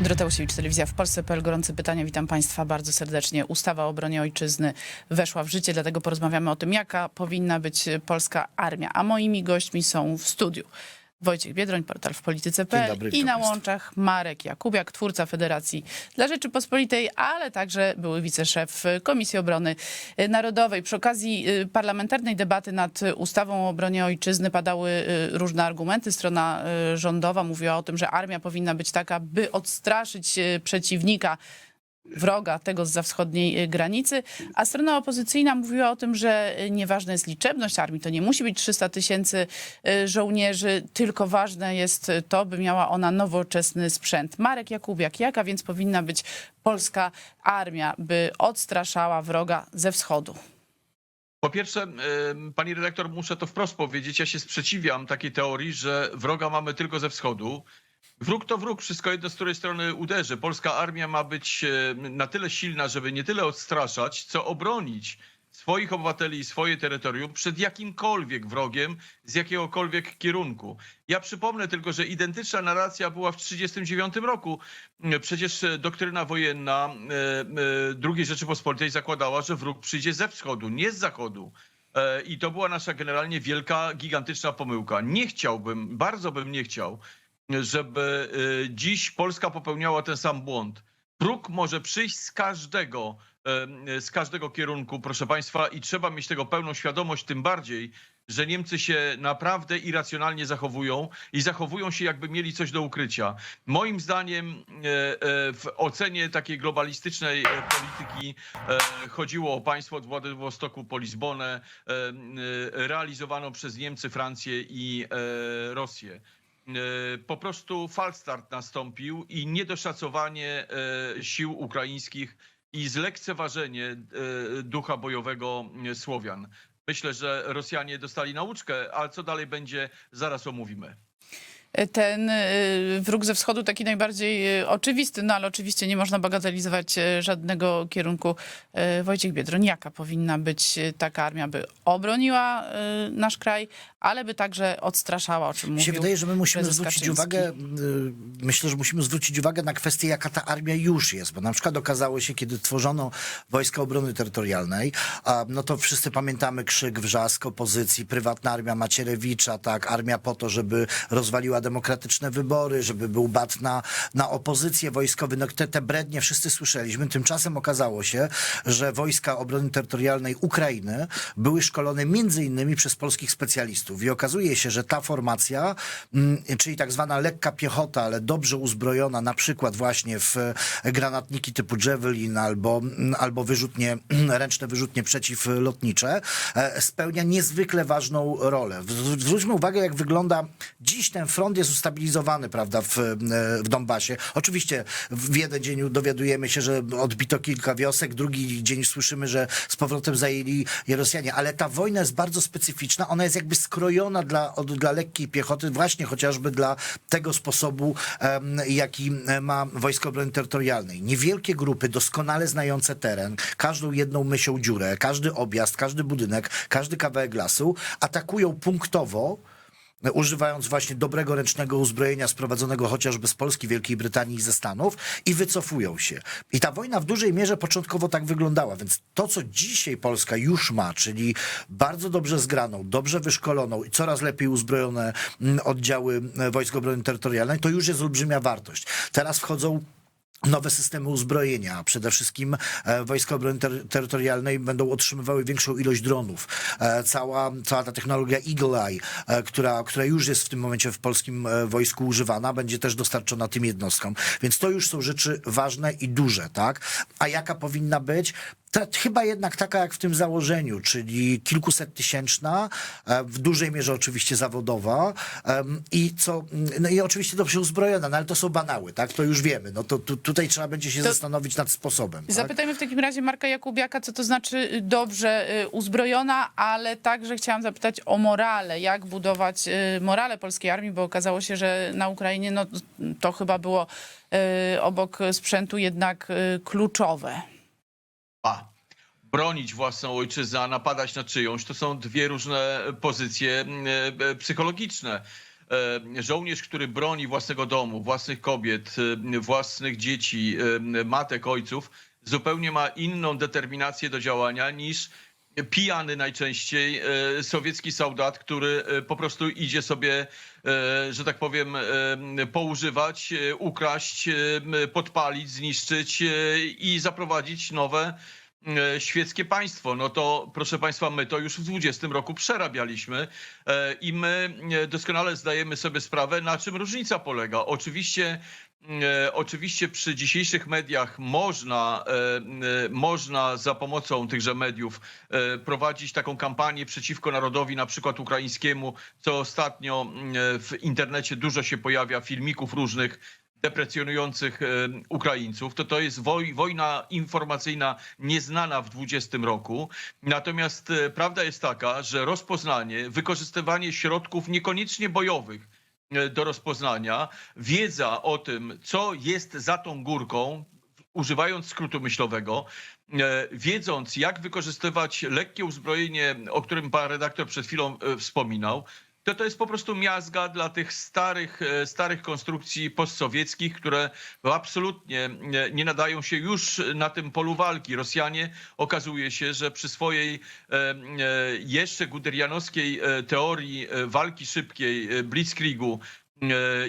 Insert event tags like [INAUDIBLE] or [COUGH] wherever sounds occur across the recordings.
Dorota Łosiewicz, Telewizja w Polsce.pl. Gorące pytania, witam Państwa bardzo serdecznie. Ustawa o obronie ojczyzny weszła w życie, dlatego porozmawiamy o tym, jaka powinna być polska armia. A moimi gośćmi są w studiu Wojciech Biedroń, portal w polityce.pl i na łączach Marek Jakubiak, twórca Federacji dla Rzeczypospolitej, ale także były wiceszef Komisji Obrony Narodowej. Przy okazji y, parlamentarnej debaty nad ustawą o obronie ojczyzny padały y, różne argumenty. Strona y, rządowa mówiła o tym, że armia powinna być taka, by odstraszyć przeciwnika wroga tego z wschodniej y, granicy, a strona opozycyjna mówiła o tym, że y, nieważna jest liczebność armii, to nie musi być 300 tysięcy y, żołnierzy, tylko ważne jest to, by miała ona nowoczesny sprzęt. Marek Jakubiak, jaka więc powinna być polska armia, by odstraszała wroga ze wschodu? Po pierwsze, pani redaktor, muszę to wprost powiedzieć, ja się sprzeciwiam takiej teorii, że wroga mamy tylko ze wschodu. Wróg to wróg, wszystko jedno z której strony uderzy. Polska armia ma być em, na tyle silna, żeby nie tyle odstraszać, co obronić swoich obywateli i swoje terytorium przed jakimkolwiek wrogiem z jakiegokolwiek kierunku. Ja przypomnę tylko, że identyczna narracja była w 1939 roku. Przecież e, doktryna wojenna e, e, II Rzeczypospolitej zakładała, że wróg przyjdzie ze wschodu, nie z zachodu. E, I to była nasza generalnie wielka, gigantyczna pomyłka. Nie chciałbym, bardzo bym nie chciał, żeby e, dziś Polska popełniała ten sam błąd. Wróg może przyjść z każdego, e, z każdego kierunku, proszę Państwa, i trzeba mieć tego pełną świadomość, tym bardziej, że Niemcy się naprawdę irracjonalnie zachowują i zachowują się, jakby mieli coś do ukrycia. Moim zdaniem e, w ocenie takiej globalistycznej polityki chodziło o państwo od Władywostoku po Lizbonę, realizowaną przez Niemcy, Francję i Rosję. E, Po prostu falstart nastąpił i niedoszacowanie e, sił ukraińskich i zlekceważenie e, ducha bojowego Słowian. Myślę, że Rosjanie dostali nauczkę, ale co dalej będzie, zaraz omówimy. Ten y, wróg ze wschodu taki najbardziej y, oczywisty, no ale oczywiście nie można bagatelizować y, żadnego kierunku. Y, Wojciech Biedroń, jaka powinna być y, taka armia, by obroniła y, nasz kraj, ale by także odstraszała, o czym Mi się mówił wydaje, że my musimy zwrócić uwagę, y, myślę, że musimy zwrócić uwagę na kwestię, jaka ta armia już jest, bo na przykład okazało się, kiedy tworzono Wojska Obrony Terytorialnej, no to wszyscy pamiętamy krzyk, wrzask opozycji, prywatna armia Macierewicza, tak, armia po to, żeby rozwaliła demokratyczne wybory, żeby był bat na, na opozycję wojskowy, no te, te brednie wszyscy słyszeliśmy. Tymczasem okazało się, że Wojska Obrony Terytorialnej Ukrainy były szkolone między innymi przez polskich specjalistów i okazuje się, że ta formacja, mm, czyli tak zwana lekka piechota, ale dobrze uzbrojona, na przykład właśnie w e, granatniki typu Javelin albo, albo wyrzutnie, [CLEARS THROAT] ręczne wyrzutnie przeciwlotnicze, e, spełnia niezwykle ważną rolę. Zwróćmy uwagę, jak wygląda dziś ten front jest ustabilizowany, prawda, w, e, w Donbasie. Oczywiście w jeden dzień dowiadujemy się, że odbito kilka wiosek, drugi dzień słyszymy, że z powrotem zajęli je Rosjanie, ale ta wojna jest bardzo specyficzna, ona jest jakby skrojona dla, od, dla lekkiej piechoty, właśnie chociażby dla tego sposobu, jaki ma Wojsko Obrony Terytorialnej. Niewielkie grupy, doskonale znające teren, każdą jedną mysią dziurę, każdy objazd, każdy budynek, każdy kawałek lasu, atakują punktowo, używając właśnie dobrego ręcznego uzbrojenia sprowadzonego chociażby z Polski, Wielkiej Brytanii i ze Stanów i wycofują się. I ta wojna w dużej mierze początkowo tak wyglądała, więc to, co dzisiaj Polska już ma, czyli bardzo dobrze zgraną, dobrze wyszkoloną i coraz lepiej uzbrojone mm, oddziały e, Wojsk Obrony Terytorialnej, to już jest olbrzymia wartość. Teraz wchodzą nowe systemy uzbrojenia. Przede wszystkim e, Wojska Obrony ter- Terytorialnej będą otrzymywały większą ilość dronów. E, cała, cała ta technologia Eagle Eye, e, która, która już jest w tym momencie w polskim wojsku używana, będzie też dostarczona tym jednostkom. Więc to już są rzeczy ważne i duże, tak? A jaka powinna być? Ta, chyba jednak taka jak w tym założeniu, czyli kilkuset tysięczna, e, w dużej mierze oczywiście zawodowa i co, no i oczywiście dobrze uzbrojona, no ale to są banały, tak? To już wiemy. No to tu, tutaj trzeba będzie się To- zastanowić nad sposobem. Tak? Zapytajmy w takim razie Marka Jakubiaka, co to znaczy y, dobrze y, uzbrojona, ale także chciałam zapytać o morale. Jak budować y, morale polskiej armii, bo okazało się, że na Ukrainie no, to chyba było obok sprzętu jednak kluczowe. Bronić własną ojczyznę, a napadać na czyjąś, to są dwie różne pozycje mm, e, psychologiczne. e, żołnierz, który broni własnego domu, własnych kobiet, e, własnych dzieci, e, matek, ojców, zupełnie ma inną determinację do działania niż pijany najczęściej e, sowiecki soldat, który e, po prostu idzie sobie, e, że tak powiem, e, poużywać, e, ukraść, e, podpalić, zniszczyć e, i zaprowadzić nowe e, świeckie państwo. No to proszę Państwa, my to już w 20 roku przerabialiśmy e, i my e, doskonale zdajemy sobie sprawę, na czym różnica polega. Oczywiście E, Oczywiście przy dzisiejszych mediach można, e, e, można za pomocą tychże mediów e, prowadzić taką kampanię przeciwko narodowi, na przykład ukraińskiemu, co ostatnio e, w internecie dużo się pojawia filmików różnych deprecjonujących e, Ukraińców. To to jest woj, wojna informacyjna nieznana w 20 roku. Natomiast e, prawda jest taka, że rozpoznanie, wykorzystywanie środków niekoniecznie bojowych, e, do rozpoznania, wiedza o tym, co jest za tą górką, używając skrótu myślowego, wiedząc, jak wykorzystywać lekkie uzbrojenie, o którym pan redaktor przed chwilą wspominał, to to jest po prostu miazga dla tych starych, e, starych konstrukcji postsowieckich, które absolutnie nie- nadają się już na tym polu walki. Rosjanie okazuje się, że przy swojej e, e, jeszcze guderianowskiej teorii walki szybkiej, blitzkriegu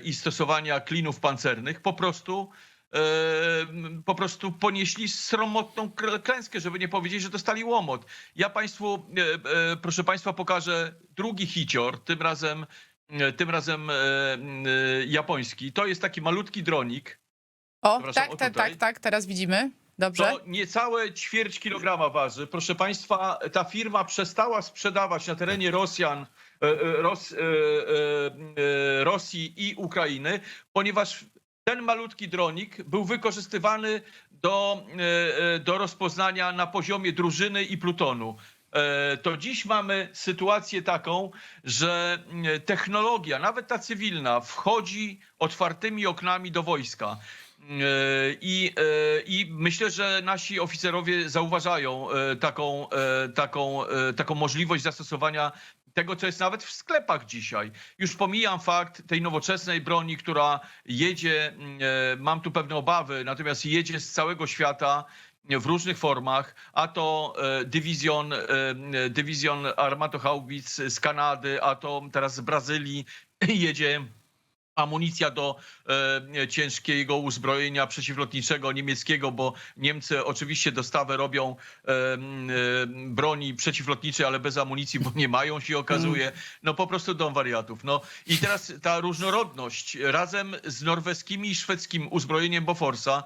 i stosowania klinów pancernych po prostu po prostu ponieśli sromotną klęskę, żeby nie powiedzieć, że dostali łomot. Ja państwu, e, e, proszę państwa, pokażę drugi hicior, tym razem, e, tym razem japoński. To jest taki malutki dronik. O, tak, tak, tak, tak, teraz widzimy. Dobrze. To niecałe ćwierć kilograma waży. Proszę Państwa, ta firma przestała sprzedawać na terenie Rosjan, Ros, Rosji i Ukrainy, ponieważ ten malutki dronik był wykorzystywany do, e, e, do rozpoznania na poziomie drużyny i plutonu. E, To dziś mamy sytuację taką, że technologia, nawet ta cywilna, wchodzi otwartymi oknami do wojska. I, I myślę, że nasi oficerowie zauważają taką, taką, taką możliwość zastosowania tego, co jest nawet w sklepach dzisiaj. Już pomijam fakt tej nowoczesnej broni, która jedzie, mm, e, mam tu pewne obawy, natomiast jedzie z całego świata w różnych formach, a to e, dywizjon, e, dywizjon armatohaubic z Kanady, a to teraz z Brazylii [LAUGHS] jedzie amunicja do e, ciężkiego uzbrojenia przeciwlotniczego niemieckiego, bo Niemcy oczywiście dostawę robią e, e, broni przeciwlotniczej, ale bez amunicji, bo nie mają się okazuje. No po prostu dom wariatów. No i teraz ta różnorodność razem z norweskimi i szwedzkim uzbrojeniem Boforsa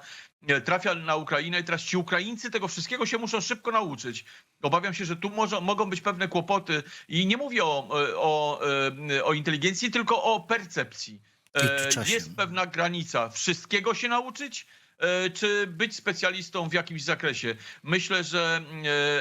e, trafia na Ukrainę i teraz ci Ukraińcy tego wszystkiego się muszą szybko nauczyć. Obawiam się, że tu może, mogą być pewne kłopoty i nie mówię o, o, e, o inteligencji, tylko o percepcji. E. Jest pewna granica. Wszystkiego się nauczyć? e, Czy być specjalistą w jakimś zakresie? Myślę, że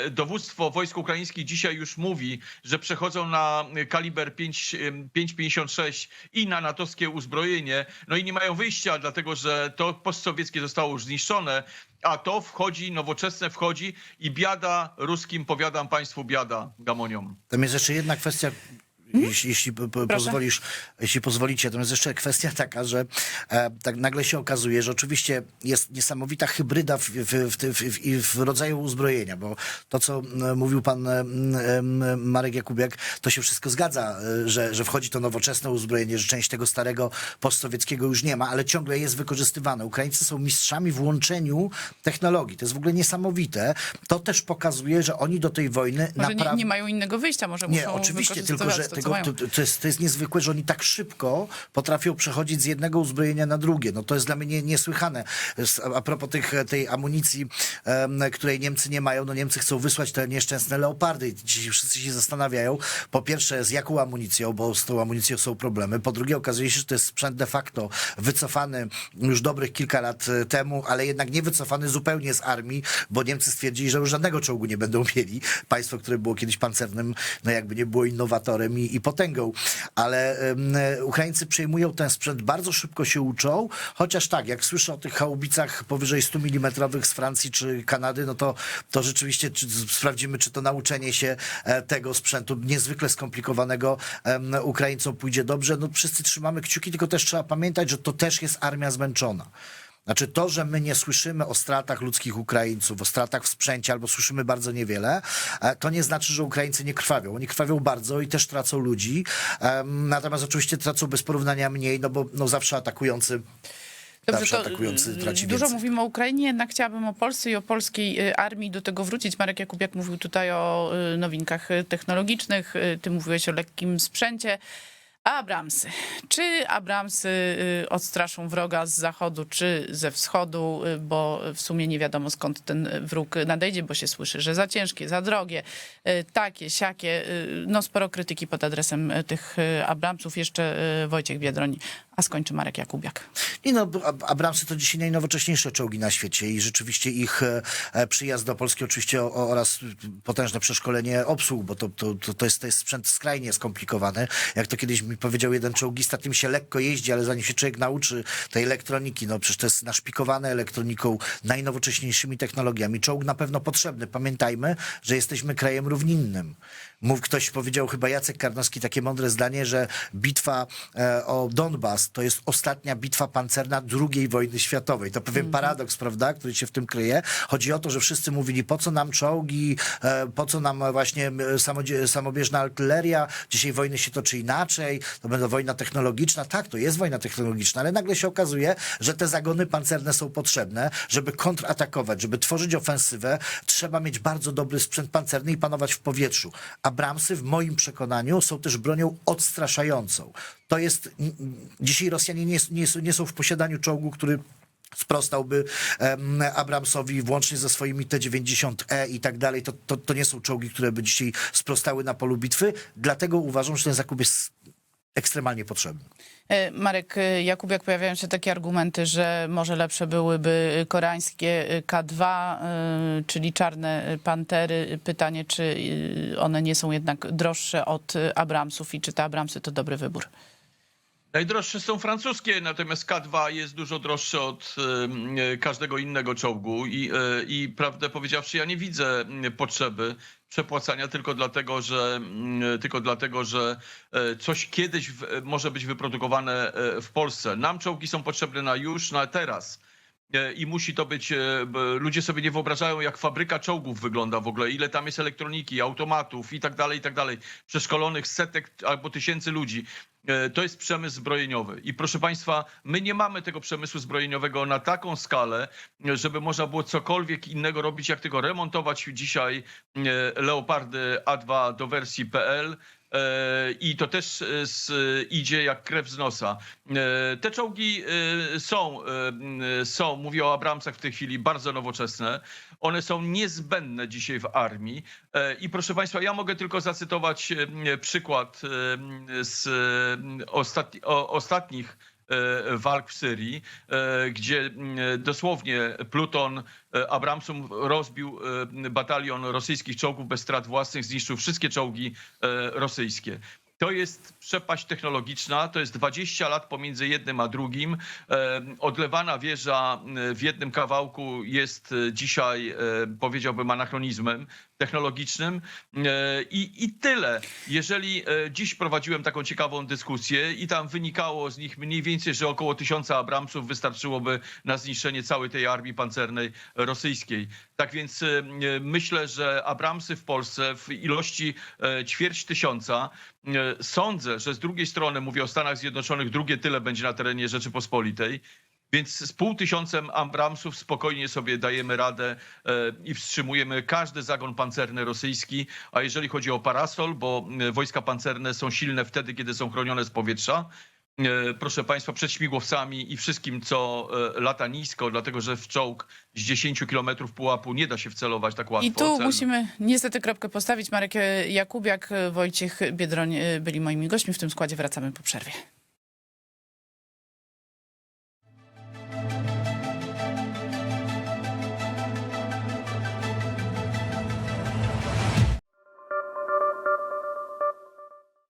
e, dowództwo wojsk ukraińskich dzisiaj już mówi, że przechodzą na kaliber 5, e, 5,56 i na natowskie uzbrojenie. No i nie mają wyjścia, dlatego że to postsowieckie zostało już zniszczone, a to wchodzi, nowoczesne wchodzi i biada ruskim, powiadam państwu, biada gamoniom. Tam jest jeszcze jedna kwestia, jeśli, jeśli po- po- Proszę. pozwolisz, jeśli pozwolicie, to jest jeszcze kwestia taka, że e, tak nagle się okazuje, że oczywiście jest niesamowita hybryda w, w, w, w, w, rodzaju uzbrojenia, bo to, co mówił pan m, m, Marek Jakubiak, to się wszystko zgadza, e, że, że wchodzi to nowoczesne uzbrojenie, że część tego starego postsowieckiego już nie ma, ale ciągle jest wykorzystywane. Ukraińcy są mistrzami w łączeniu technologii. To jest w ogóle niesamowite. To też pokazuje, że oni do tej wojny Może nie, naprawdę... nie mają innego wyjścia, może Nie, muszą oczywiście, tylko że to, mają. to, to, jest, to jest niezwykłe, że oni tak szybko potrafią przechodzić z jednego uzbrojenia na drugie. No to jest dla mnie nie, niesłychane. A propos tych, tej amunicji, em, której Niemcy nie mają, no Niemcy chcą wysłać te nieszczęsne leopardy ci wszyscy się zastanawiają, po pierwsze z jaką amunicją, bo z tą amunicją są problemy, po drugie okazuje się, że to jest sprzęt de facto wycofany już dobrych kilka lat e, temu, ale jednak nie wycofany zupełnie z armii, bo Niemcy stwierdzili, że już żadnego czołgu nie będą mieli. Państwo, które było kiedyś pancernym, no jakby nie było innowatorem i, i, i potęgą, ale Ukraińcy przejmują ten sprzęt, bardzo szybko się uczą, chociaż tak, jak słyszę o tych chałubicach powyżej 100 mm z Francji czy Kanady, no to, to rzeczywiście czy, sprawdzimy, czy to nauczenie się e, tego sprzętu niezwykle skomplikowanego Ukraińcom pójdzie dobrze. No wszyscy trzymamy kciuki, tylko też trzeba pamiętać, że to też jest armia zmęczona. Znaczy to, że my nie słyszymy o stratach ludzkich Ukraińców, o stratach w sprzęcie, albo słyszymy bardzo niewiele, e, to nie znaczy, że Ukraińcy nie krwawią. Oni krwawią bardzo i też tracą ludzi. Natomiast oczywiście tracą bez porównania mniej, no bo no zawsze atakujący Zawsze atakujący y, traci Dużo mówimy o Ukrainie, jednak chciałabym o Polsce i o polskiej y, armii do tego wrócić. Marek Jakubiak mówił tutaj o y, nowinkach technologicznych, ty mówiłeś o lekkim sprzęcie. A Abramsy. Czy Abramsy y, odstraszą wroga z zachodu, czy ze wschodu, y, bo w sumie nie wiadomo skąd ten wróg nadejdzie, bo się słyszy, że za ciężkie, za drogie, y, takie, siakie. y, No sporo krytyki pod adresem y, tych y, Abramsów. Jeszcze y, Wojciech Biedroń, a skończy Marek Jakubiak. Nie no, Ab- Abramsy to dzisiaj najnowocześniejsze czołgi na świecie i rzeczywiście ich e, e, przyjazd do Polski oczywiście oraz potężne przeszkolenie obsług, bo to, to, to, to, jest, to jest sprzęt skrajnie skomplikowany. Jak to kiedyś mi powiedział jeden czołgista, tym się lekko jeździ, ale zanim się człowiek nauczy tej elektroniki, no przecież to jest naszpikowane elektroniką, najnowocześniejszymi technologiami. Czołg na pewno potrzebny. Pamiętajmy, że jesteśmy krajem równinnym. Mów, ktoś powiedział, chyba Jacek Karnowski, takie mądre zdanie, że bitwa e, o Donbas to jest ostatnia bitwa pancerna II wojny światowej. To pewien paradoks, prawda, który się w tym kryje. Chodzi o to, że wszyscy mówili, po co nam czołgi, e, po co nam właśnie samobieżna artyleria, dzisiaj wojny się toczy inaczej, to będzie wojna technologiczna. Tak, to jest wojna technologiczna, ale nagle się okazuje, że te zagony pancerne są potrzebne, żeby kontratakować, żeby tworzyć ofensywę, trzeba mieć bardzo dobry sprzęt pancerny i panować w powietrzu. Abramsy w moim przekonaniu są też bronią odstraszającą. To jest, dzisiaj Rosjanie nie, nie, nie są w posiadaniu czołgu, który sprostałby Abramsowi włącznie ze swoimi T-90E i tak dalej. To, to, to nie są czołgi, które by dzisiaj sprostały na polu bitwy. Dlatego uważam, że ten zakup jest ekstremalnie potrzebny. E, Marek e, Jakubiak, pojawiają się takie argumenty, że może lepsze byłyby koreańskie e, K2, e, czyli czarne pantery. Pytanie, czy one nie są jednak droższe od Abramsów i czy te Abramsy to dobry wybór? Najdroższe są francuskie, natomiast K2 jest dużo droższe od e, każdego innego czołgu i, e, i prawdę powiedziawszy, ja nie widzę potrzeby przepłacania tylko dlatego, że, m, tylko dlatego, że e, coś kiedyś może być wyprodukowane e, w Polsce. Nam czołgi są potrzebne na już, na teraz. E, I musi to być. e, Ludzie sobie nie wyobrażają, jak fabryka czołgów wygląda w ogóle, ile tam jest elektroniki, automatów i tak dalej, i tak dalej. Przeszkolonych setek albo tysięcy ludzi. E, To jest przemysł zbrojeniowy. I proszę Państwa, my nie mamy tego przemysłu zbrojeniowego na taką skalę, żeby można było cokolwiek innego robić, jak tylko remontować dzisiaj e, Leopardy A2 do wersji PL. E, I to też e, z, idzie jak krew z nosa. E, Te czołgi są, są, mówię o Abramsach w tej chwili, bardzo nowoczesne. One są niezbędne dzisiaj w armii. I proszę Państwa, ja mogę tylko zacytować przykład z ostatni, o, ostatnich walk w Syrii, e, gdzie m, dosłownie pluton e, Abramsów rozbił e, batalion rosyjskich czołgów bez strat własnych, zniszczył wszystkie czołgi e, rosyjskie. To jest przepaść technologiczna, to jest 20 lat pomiędzy jednym a drugim. E, Odlewana wieża e, w jednym kawałku jest e, dzisiaj, powiedziałbym, anachronizmem technologicznym. I, I tyle. Jeżeli dziś prowadziłem taką ciekawą dyskusję i tam wynikało z nich mniej więcej, że około tysiąca Abramsów wystarczyłoby na zniszczenie całej tej armii pancernej rosyjskiej. Tak więc myślę, że Abramsy w Polsce w ilości ćwierć tysiąca sądzę, że z drugiej strony, mówię o Stanach Zjednoczonych, drugie tyle będzie na terenie Rzeczypospolitej. Więc z pół tysiącem Abramsów spokojnie sobie dajemy radę e, i wstrzymujemy każdy zagon pancerny rosyjski. A jeżeli chodzi o parasol, bo e, wojska pancerne są silne wtedy, kiedy są chronione z powietrza, proszę Państwa, przed śmigłowcami i wszystkim, co e, lata nisko, dlatego że w czołg z 10 kilometrów pułapu nie da się wcelować tak łatwo. I tu celno. musimy niestety kropkę postawić. Marek e, Jakubiak, e, Wojciech Biedroń e, byli moimi gośćmi w tym składzie. Wracamy po przerwie.